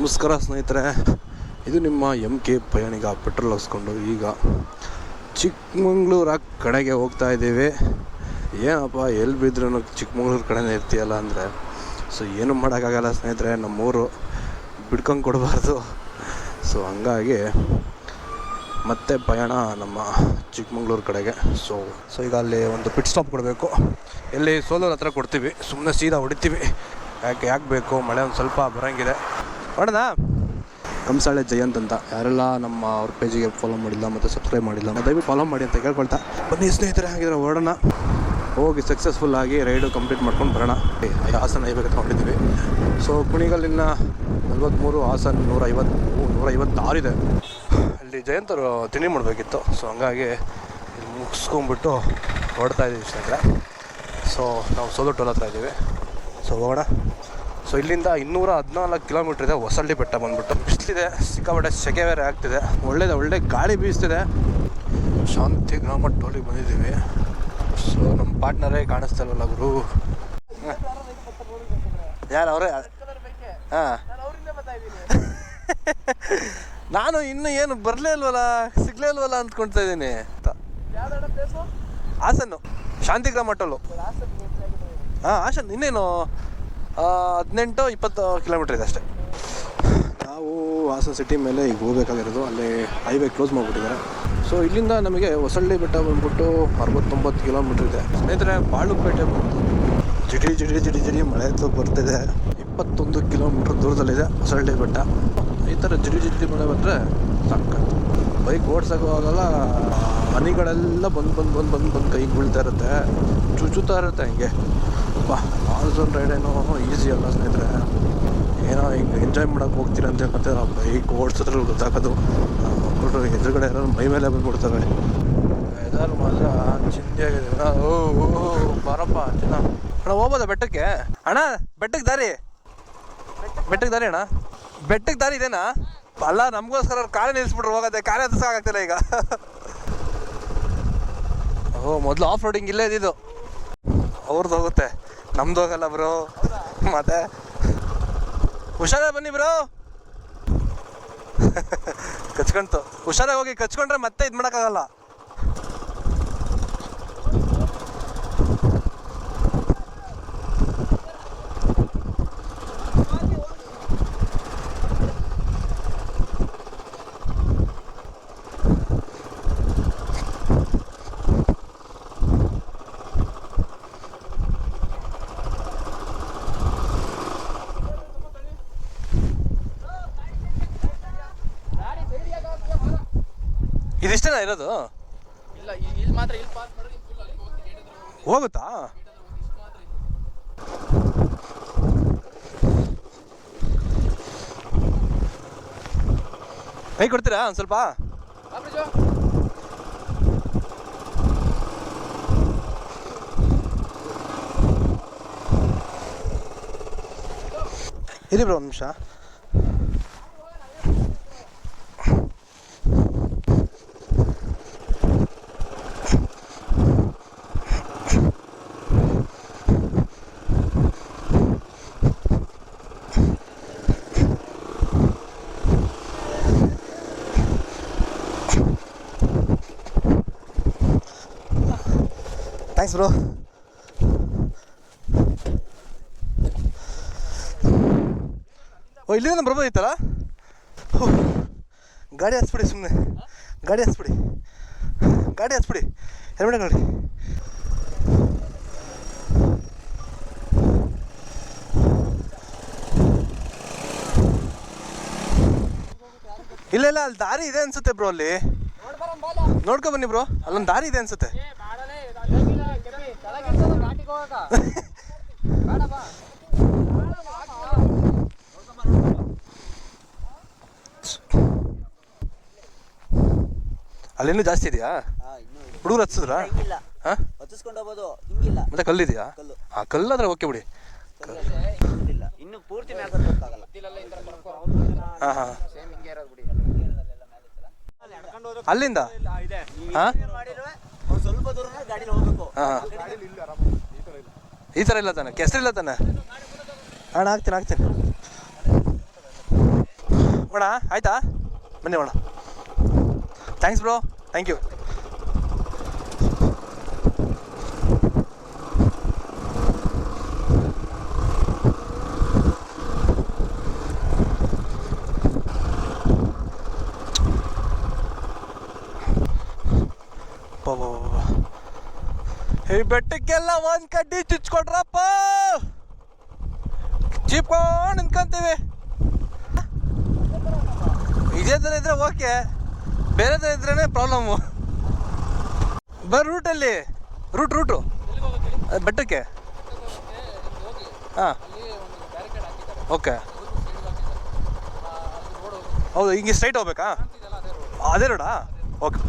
ನಮಸ್ಕಾರ ಸ್ನೇಹಿತರೆ ಇದು ನಿಮ್ಮ ಎಂ ಕೆ ಪಯಣಿಗ ಪೆಟ್ರೋಲ್ ಹಾಕ್ಸ್ಕೊಂಡು ಈಗ ಚಿಕ್ಕಮಂಗ್ಳೂರ ಕಡೆಗೆ ಹೋಗ್ತಾ ಇದ್ದೀವಿ. ಏನಪ್ಪ, ಎಲ್ಲಿ ಬಿದ್ರೂ ಚಿಕ್ಕಮಂಗ್ಳೂರು ಕಡೆನೇ ಇರ್ತೀಯಲ್ಲ ಅಂದರೆ? ಸೊ ಏನು ಮಾಡೋಕ್ಕಾಗಲ್ಲ ಸ್ನೇಹಿತರೆ, ನಮ್ಮೂರು ಬಿಡ್ಕೊಂಡು ಕೊಡಬಾರ್ದು. ಸೊ ಹಂಗಾಗಿ ಮತ್ತೆ ಪಯಣ ನಮ್ಮ ಚಿಕ್ಕಮಂಗ್ಳೂರು ಕಡೆಗೆ. ಸೊ ಸೊ ಈಗ ಅಲ್ಲಿ ಒಂದು ಪಿಟ್ ಸ್ಟಾಪ್ ಕೊಡಬೇಕು. ಎಲ್ಲಿ ಸೋಲೋರ್ ಹತ್ರ ಕೊಡ್ತೀವಿ. ಸುಮ್ಮನೆ ಸೀದಾ ಹೊಡಿತೀವಿ. ಯಾಕೆ ಯಾಕೆ ಬೇಕು? ಮಳೆ ಒಂದು ಸ್ವಲ್ಪ ಬರೋಂಗಿದೆ. ಹೊಡೆದಾ ಕಂಸಾಳೆ ಜಯಂತ್ ಅಂತ. ಯಾರೆಲ್ಲ ನಮ್ಮ ಅವ್ರ ಪೇಜಿಗೆ ಫಾಲೋ ಮಾಡಿಲ್ಲ ಮತ್ತು ಸಬ್ಸ್ಕ್ರೈಬ್ ಮಾಡಿಲ್ಲ ದಯವಿಟ್ಟು ಫಾಲೋ ಮಾಡಿ ಅಂತ ಕೇಳ್ಕೊಳ್ತಾ. ಬನ್ನಿ ಸ್ನೇಹಿತರೆ, ಹಾಗಿದ್ರೆ ಓಡೋಣ ಹೋಗಿ ಸಕ್ಸಸ್ಫುಲ್ ಆಗಿ ರೈಡು ಕಂಪ್ಲೀಟ್ ಮಾಡ್ಕೊಂಡು ಬರೋಣ. ಹಾಸನ ಹೈವೇಗೆ ತಗೊಂಡಿದ್ದೀವಿ ಸೊ ಕುಣಿಗಲ್ಲಿನ ನಲ್ವತ್ತ್ಮೂರು ಹಾಸನ ನೂರ ಐವತ್ತು ನೂರ ಐವತ್ತಾರಿದೆ ಅಲ್ಲಿ ಜಯಂತರು ತಿಂಡಿ ಮಾಡಬೇಕಿತ್ತು. ಸೊ ಹಂಗಾಗಿ ಇಲ್ಲಿ ಮುಗಿಸ್ಕೊಂಬಿಟ್ಟು ಹೊಡ್ತಾ ಇದ್ದೀವಿ ಸ್ನೇಹಿತರೆ. ಸೊ ನಾವು ಸೋಲೋ ಟೋಲ್ ಹತ್ರ ಇದ್ದೀವಿ. ಸೊ ಹೋಗೋಣ. ಸೊ ಇಲ್ಲಿಂದ ಇನ್ನೂರ ಹದಿನಾಲ್ಕು ಕಿಲೋಮೀಟ್ರ್ ಇದೆ ಹೊಸಳ್ಳಿ ಬೆಟ್ಟ ಬಂದ್ಬಿಟ್ಟು. ಬಿಸಿಲಿದೆ ಸಿಕ್ಕಾಪಟ್ಟೆ ಸೆಕೆ ಬೇರೆ ಆಗ್ತಿದೆ. ಒಳ್ಳೇದು, ಒಳ್ಳೆ ಗಾಳಿ ಬೀಸ್ತಿದೆ. ಶಾಂತಿ ಗ್ರಾಮ ಟೋಲಿಗೆ ಬಂದಿದ್ದೀವಿ. ಸೊ ನಮ್ಮ ಪಾರ್ಟ್ನರೇ ಕಾಣಿಸ್ತಾ ಗುರು? ಯಾರು ಅವರೇ? ಹಾಂ. ನಾನು ಇನ್ನು ಏನು ಬರಲೇ ಇಲ್ವಲ್ಲ, ಸಿಗ್ಲೇ ಇಲ್ವಲ್ಲ ಅಂದ್ಕೊಳ್ತಾ ಇದ್ದೀನಿ. ಹಾಸನ್ನು. ಶಾಂತಿಗ್ರಾಮ ಟೋಲು. ಹಾಂ, ಹಾಸನ್, ಇನ್ನೇನು? ಹದಿನೆಂಟು, ಇಪ್ಪತ್ತು ಕಿಲೋಮೀಟ್ರ್ ಇದೆ ಅಷ್ಟೇ. ನಾವು ಹಾಸನ ಸಿಟಿ ಮೇಲೆ ಈಗ ಹೋಗಬೇಕಾಗಿರೋದು, ಅಲ್ಲಿ ಹೈವೇ ಕ್ಲೋಸ್ ಮಾಡಿಬಿಟ್ಟಿದ್ದಾರೆ. ಸೊ ಇಲ್ಲಿಂದ ನಮಗೆ ಹೊಸಳ್ಳಿ ಬೆಟ್ಟ ಬಂದ್ಬಿಟ್ಟು ಅರವತ್ತೊಂಬತ್ತು ಕಿಲೋಮೀಟ್ರ್ ಇದೆ. ಸ್ನೇಹಿತರೆ, ಬಾಳುಪೇಟೆ ಬಂತು ಜಿಡಿ ಜಿಡಿ ಜಿಡಿ ಜಿಡಿ ಮಳೆ ಬರ್ತಿದೆ. ಇಪ್ಪತ್ತೊಂದು ಕಿಲೋಮೀಟ್ರ್ ದೂರದಲ್ಲಿದೆ ಹೊಸಳ್ಳಿ ಬೆಟ್ಟ. ಈ ಥರ ಜಿಡಿ ಜಿಡಿ ಮಳೆ ಬಂದರೆ ಸಾಕು ಬೈಕ್ ಓಡ್ಸೋಕ್ಕೂ ಆಗಲ್ಲ ಹನಿಗಳೆಲ್ಲ ಬಂದು ಬಂದು ಬಂದು ಬಂದು ಬಂದು ಕೈಗೆ ಬೀಳ್ತಾ ಇರುತ್ತೆ. ಚುಚುತ್ತಾ ಇರುತ್ತೆ ಹಿಂಗೆ. ಮಾನ್ಸೂನ್ ರೈಡ್ ಏನೋ ಈಸಿ ಅಲ್ಲ ಸ್ನೇಹಿತರೆ. ಏನೋ ಹಿಂಗೆ ಎಂಜಾಯ್ ಮಾಡೋಕೆ ಹೋಗ್ತೀರ ಅಂತ ಮತ್ತೆ ನಾವು. ಬೈಕ್ ಓಡಿಸಿದ್ರೆ ಗೊತ್ತಾಗೋದು. ಮಕ್ಕಳು ಎದುರುಗಡೆ ಏನಾದ್ರು ಮೈ ಮೇಲೆ ಬಂದ್ಬಿಡ್ತವೆ ವೆದರ್ ಮಾತ್ರ ಚಿಂದಿಯಾಗಿದೆ ಓ ಓ ಬಾರಪ್ಪ, ಚಿನ್ನ. ಅಣ್ಣ, ಹೋಗ್ಬೋದಾ ಬೆಟ್ಟಕ್ಕೆ? ಅಣ್ಣ, ಬೆಟ್ಟಕ್ಕೆ ದಾರಿ. ಬೆಟ್ಟಕ್ಕೆ ದಾರಿ ಅಣ್ಣ. ಬೆಟ್ಟಕ್ಕೆ ದಾರಿ ಇದೇನಾ? ಅಲ್ಲ, ನಮಗೋಸ್ಕರ ಅವ್ರು ಕಾಲೇ ನಿಲ್ಲಿಸ್ಬಿಟ್ರು ಹೋಗೋದೆ ಕಾರೇ ಸಾಕಾಗ್ತಿಲ್ಲ ಈಗ. ಓ, ಮೊದಲು ಆಫ್ ರೋಡಿಂಗ್ ಇಲ್ಲೇ ಇದ್ದಿದ್ದು. ಅವ್ರದ್ದು ಹೋಗುತ್ತೆ. ನಮ್ದು ಹೋಗಲ್ಲ ಬ್ರೋ ಮತ್ತೆ ಹುಷಾರ ಬನ್ನಿ ಬ್ರೋ ಕಚ್ಕೊಂತು ಹುಷಾರಾಗಿ ಹೋಗಿ ಕಚ್ಕೊಂಡ್ರೆ ಮತ್ತೆ ಇದು ಮಾಡೋಕ್ಕಾಗಲ್ಲ. ಇದಿಷ್ಟೇನಾ ಇರೋದು? ಇಲ್ಲ ಇಲ್ಲಿ ಮಾತ್ರ ಇಲ್ಲಿ ಪಾಸ್ ಮಾಡಿದ್ರೆ ಇಲ್ಲಿ full ಅಲ್ಲಿ ಹೋಗ್ತೀನಿ gate ಹತ್ರ ಹೋಗಿ ಹೋಗುತ್ತಾ? ಇಷ್ಟು ಮಾತ್ರ ಇದೆ. ಕೈ ಕೊಡ್ತೀರಾ ಒಂದು ಸ್ವಲ್ಪ? ಬಾ. ಇರಿ ಬ್ರೋ ಒಂದು ನಿಮಿಷ. ಬ್ರೋ ಓ, ಇಲ್ಲಿಂದ ಬರ್ಬೋದಿತ್ತಲ್ಲ ಗಾಡಿ ಹಚ್ಬಿಡಿ ಸುಮ್ಮನೆ ಗಾಡಿ ಹಚ್ಬಿಡಿ. ಗಾಡಿ ಹಚ್ಬಿಡಿ. ಹೆಲ್ಮೆಟ್ ಗಾಡಿ ಇಲ್ಲ ಇಲ್ಲ, ಅಲ್ಲಿ ದಾರಿ ಇದೆ ಅನ್ಸುತ್ತೆ ಬ್ರೋ ಅಲ್ಲಿ. ನೋಡ್ಕೊ ಬನ್ನಿ ಬ್ರೋ ಅಲ್ಲೊಂದು ದಾರಿ ಇದೆ ಅನ್ಸುತ್ತೆ. ಅಲ್ಲಿನ್ನೂ ಜಾಸ್ತಿ ಇದೆಯಾ. ಹುಡುಗರು ಹಚ್ಚಿದ್ರಾ ಮತ್ತೆ ಹತ್ತಿಸ್ಕೊಂಡು ಹೋಗ್ಬೋದು ಹಿಂಗಿಲ್ಲ. ಮತ್ತೆ ಕಲ್ಲಿದೆಯಾ? ಕಲ್ಲು. ಆ ಕಲ್ಲಾದ್ರೆ ಓಕೆ ಬಿಡಿ. ಇನ್ನು ಪೂರ್ತಿ. ಹಾಂ ಹಾಂ. ಅಲ್ಲಿಂದ? ಹಾಂ ಸ್ವಲ್ಪ ದೂರ ಗಾಡಿಲಿ ಹೋಗ್ಬೇಕು. ಹಾಂ ಈ ಥರ ಇಲ್ಲ ತಾನೆ ಕೆಸರಿಲ್ಲ ತಾನೆ. ಅಣ್ಣ, ಹಾಕ್ತೀನಿ ಹಾಕ್ತೀನಿ. ಅಣ್ಣ, ಆಯ್ತಾ? ಬನ್ನಿ ಅಣ್ಣ. ಥ್ಯಾಂಕ್ಸ್ ಬ್ರೋ ಥ್ಯಾಂಕ್ ಯು ಈ ಬೆಟ್ಟಕ್ಕೆಲ್ಲ ಒಂದ್ ಕಡ್ಡಿ ಚುಚ್ಕೊಟ್ರಪ್ಪ. ಚೀಪ್ಕೊಂಡು ನಿಂತ್ಕೊಂತೀವಿ. ಇದೇ ಇದ್ರೆ ಓಕೆ ಬೇರೆ ಥರ ಪ್ರಾಬ್ಲಮ್ ಪ್ರಾಬ್ಲಮ್ಮು ರೂಟ್ ರೂಟಲ್ಲಿ ರೂಟ್ ರೂಟು ಬೆಟ್ಟಕ್ಕೆ. ಹಾಂ. ಓಕೆ ಹೌದು, ಹಿಂಗೆ ಸ್ಟ್ರೈಟ್ ಹೋಗ್ಬೇಕಾ? ಅದೇ ರೋಡಾ ಓಕೆ?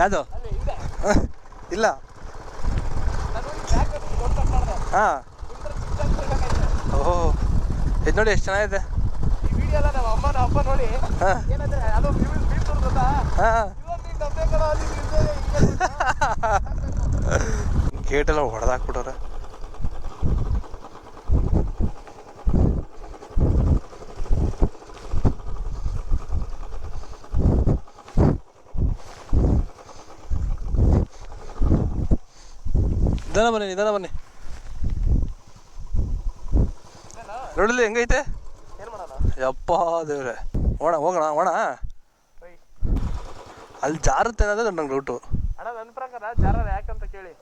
ಯಾವುದು? ಅಲ್ಲಿ ಇಲ್ಲ. ಹಾಂ. ಓಹೋ. ಇದು ನೋಡಿ ಎಷ್ಟು ಚೆನ್ನಾಗಿದೆ. ಈ ವಿಡಿಯೋ ಎಲ್ಲ ನಮ್ಮ ಅಮ್ಮನ ಅಪ್ಪ ನೋಡಿ ಹಾಂ ಏನಂದ್ರೆ ಅದು ಬೀಳ್- ಬೀಳ್ತದೆ ಗೊತ್ತಾ ಹಾಂ ಇವತ್ತು ನೀನ್ ಡಬ್ಬೆ ಕಣ ಅಲ್ಲಿ ಬೀಳ್ತದೆ, ಹಿಂಗೆ ಅಂತ. ಗೇಟೆಲ್ಲ ಹೊಡೆದಾಕ್ಬಿಟ್ಟವ್ರೆ ನಿಧಾನ ಬನ್ನಿ ನಿಧಾನ ಬನ್ನಿ. ನೋಡಲಿ ಹೆಂಗೈತೆ? ಯಪ್ಪ ದೇವ್ರೆ. ಓಣ ಹೋಗೋಣ ಓಣ. ಅಲ್ಲಿ ಜಾರುತ್ತೆ ಅನ್ನೋದು ನಂಗೆ ಡೌಟು ಅಣ್ಣ, ನನ್ನ ಪ್ರಕಾರ ಜಾರ ಯಾಕಂತ ಕೇಳಿ.